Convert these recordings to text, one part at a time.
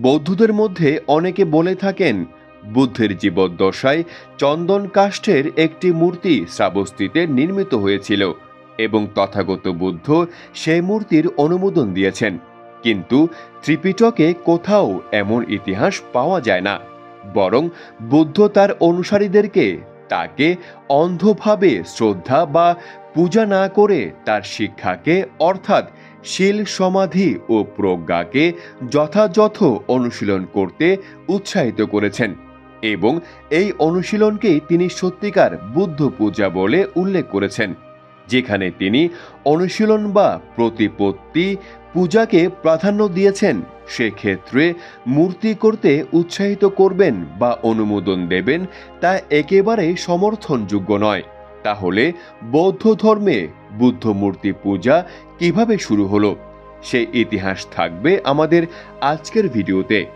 বৌদ্ধদের মধ্যে অনেকে বলে থাকেন, বুদ্ধের জীবদ্দশায় চন্দন কাষ্ঠের একটি মূর্তি শ্রাবস্তিতে নির্মিত হয়েছিল এবং তথাগত বুদ্ধ সেই মূর্তির অনুমোদন দিয়েছেন। কিন্তু ত্রিপিটকে কোথাও এমন ইতিহাস পাওয়া যায় না, বরং বুদ্ধ তার অনুসারীদেরকে তাকে অন্ধভাবে শ্রদ্ধা বা পূজা না করে তার শিক্ষাকে অর্থাৎ শীল সমাধি ও প্রজ্ঞাকে যথাযথ অনুশীলন করতে উৎসাহিত করেছেন এবং এই অনুশীলনকেই তিনি সত্যিকার বুদ্ধ পূজা বলে উল্লেখ করেছেন, যেখানে তিনি অনুশীলন বা প্রতিপত্তি পূজাকে প্রাধান্য দিয়েছেন। সেক্ষেত্রে মূর্তি করতে উৎসাহিত করবেন বা অনুমোদন দেবেন তা একেবারে সমর্থনযোগ্য নয়। তাহলে বৌদ্ধ ধর্মে বুদ্ধ মূর্তি পূজা কীভাবে শুরু হলো? সেই ইতিহাস থাকবে আমাদের আজকের ভিডিওতে।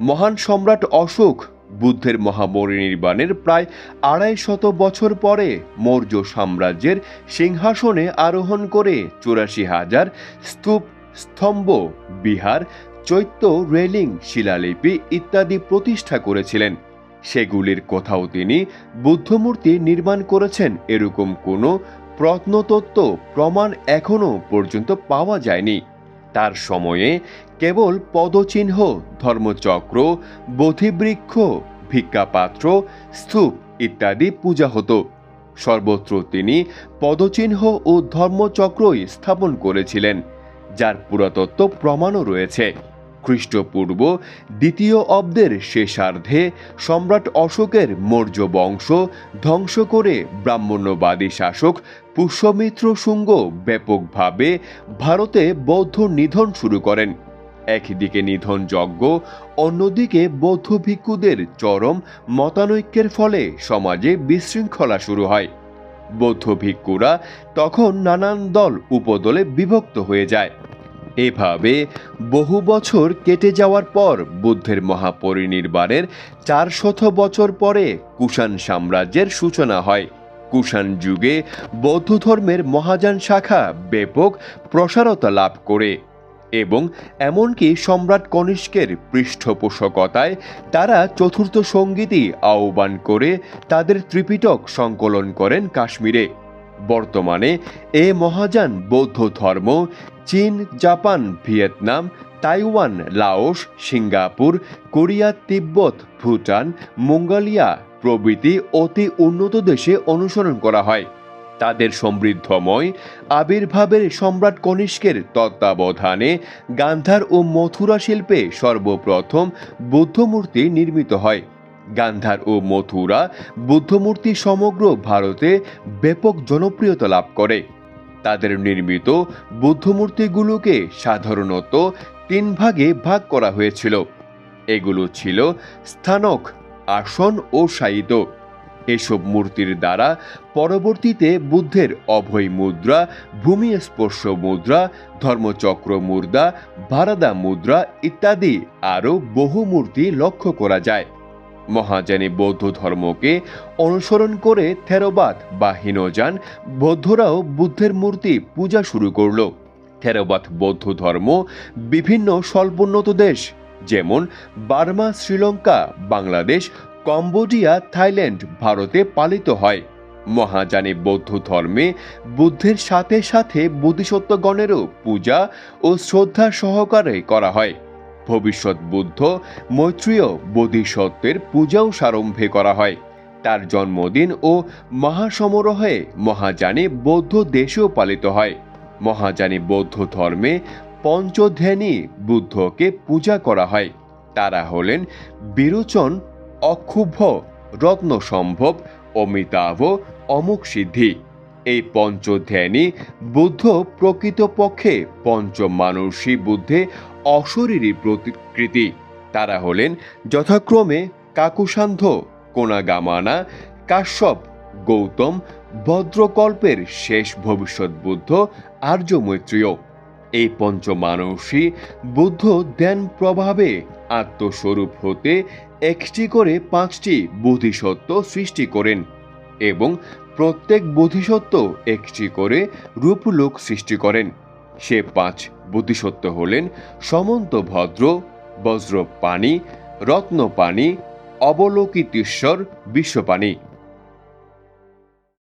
মহান সম্রাট অশোক বুদ্ধের মহাপরিনির্বাণের প্রায় আড়াই শত বছর পরে মৌর্য সাম্রাজ্যের সিংহাসনে আরোহণ করে চুরাশি হাজার স্তূপ, স্তম্ভ, বিহার, চৈত্য, রেলিং, শিলালিপি ইত্যাদি প্রতিষ্ঠা করেছিলেন। সেগুলির কোথাও তিনি বুদ্ধমূর্তি নির্মাণ করেছেন, এরকম কোনো প্রত্নতত্ত্ব প্রমাণ এখনও পর্যন্ত পাওয়া যায়নি। তার সময়ে কেবল পদচিহ্ন, ধর্মচক্র, বোধিবৃক্ষ, ভিক্ষাপাত্র, স্তূপ ইত্যাদি পূজা হতো। সর্বত্র তিনি পদচিহ্ন ও ধর্মচক্রই স্থাপন করেছিলেন, যার পুরাতত্ত্ব প্রমাণও রয়েছে। খ্রিস্টপূর্ব দ্বিতীয় অব্দের শেষার্ধে সম্রাট অশোকের মৌর্য বংশ ধ্বংস করে ব্রাহ্মণ্যবাদী শাসক পুষ্যমিত্র শুঙ্গ ব্যাপকভাবে ভারতে বৌদ্ধ নিধন শুরু করেন। একদিকে নিধন যজ্ঞ, অন্যদিকে বৌদ্ধ ভিক্ষুদের চরম মতানৈক্যের ফলে সমাজে বিশৃঙ্খলা শুরু হয়। বৌদ্ধ ভিক্ষুরা তখন নানান দল উপদলে বিভক্ত হয়ে যায়। এভাবে বহু বছর কেটে যাওয়ার পর বুদ্ধের মহাপরিনির্বাণের চারশত বছর পরে কুষাণ সাম্রাজ্যের সূচনা হয়। কুষাণ যুগে বৌদ্ধ ধর্মের মহাযান শাখা ব্যাপক প্রসারতা লাভ করে এবং এমনকি সম্রাট কনিষ্কের পৃষ্ঠপোষকতায় তারা চতুর্থ সঙ্গীতই আহ্বান করে তাদের ত্রিপিটক সংকলন করেন কাশ্মীরে। বর্তমানে এ মহাযান বৌদ্ধ ধর্ম, চীন, Japan, Vietnam, Taiwan, Laos, Singapore, Korea, Tibet, Bhutan, Mongolia প্রভৃতি অতি উন্নত দেশে অনুসরণ করা হয়। তাদের সমৃদ্ধময় আবির্ভাবের সম্রাট কনিষ্কের তত্ত্বাবধানে গান্ধার ও মথুরা শিল্পে সর্বপ্রথম বুদ্ধমূর্তি নির্মিত হয়। গান্ধার ও মথুরা বুদ্ধমূর্তি সমগ্র ভারতে ব্যাপক জনপ্রিয়তা লাভ করে। তাদের নির্মিত বুদ্ধমূর্তিগুলোকে সাধারণত তিন ভাগে ভাগ করা হয়েছিল। এগুলো ছিল স্থানক, আসন ও শায়িত এসব মূর্তির দ্বারা পরবর্তীতে বুদ্ধের অভয় মুদ্রা, ভূমি স্পর্শ মুদ্রা, ধর্মচক্র মুদ্রা, ভারাদা মুদ্রা ইত্যাদি আরও বহু মূর্তি লক্ষ্য করা যায়। মহাযানী বৌদ্ধ ধর্মকে অনুসরণ করে থেরোবাদ বা হীনযান, বৌদ্ধরাও বুদ্ধের মূর্তি পূজা শুরু করল। থেরোবাদ বৌদ্ধ ধর্ম বিভিন্ন স্বল্পোন্নত দেশ, যেমন Burma, Sri Lanka, Bangladesh, Cambodia, Thailand, ভারতে পালিত হয়। মহাযানী বৌদ্ধ ধর্মে বুদ্ধের সাথে সাথে বোধিসত্ত্বগণেরও পূজা ও শ্রদ্ধা সহকারে করা হয়। ভবিষ্যৎ বুদ্ধ মৈত্রীয় বোধিসত্ত্বের পূজাও সারম্ভে করা হয়। তার জন্মদিন ও মহাসমারোহে মহাযানী বৌদ্ধ দেশেও পালিত হয়। মহাযানী বৌদ্ধ ধর্মে পঞ্চধ্যানী বুদ্ধকে পূজা করা হয়। তারা হলেন বিরোচন অক্ষুভ্য রত্নসম্ভব, অমিতাভ, অমুক সিদ্ধি। এই পঞ্চধ্যানী বুদ্ধ প্রকৃতপক্ষে পঞ্চমানসী বুদ্ধে অশরীরী প্রতিকৃতি তারা হলেন যথাক্রমে কাকুসান্ধ কোনাগামানা, কাশ্যপ, গৌতম, ভদ্রকল্পের শেষ ভবিষ্যৎ বুদ্ধ আর্য মৈত্রীয় এই পঞ্চমানসী বুদ্ধ ধ্যান প্রভাবে আত্মস্বরূপ হতে একটি করে পাঁচটি বোধিসত্ত্ব সৃষ্টি করেন এবং প্রত্যেক বোধিসত্ত্ব একটি করে রূপলোক সৃষ্টি করেন। সে পাঁচ বোধিসত্ত্ব হলেন সমন্ত ভদ্র, বজ্রপাণি, রত্নপাণি, অবলোকিতেশ্বর, বিশ্বপাণি।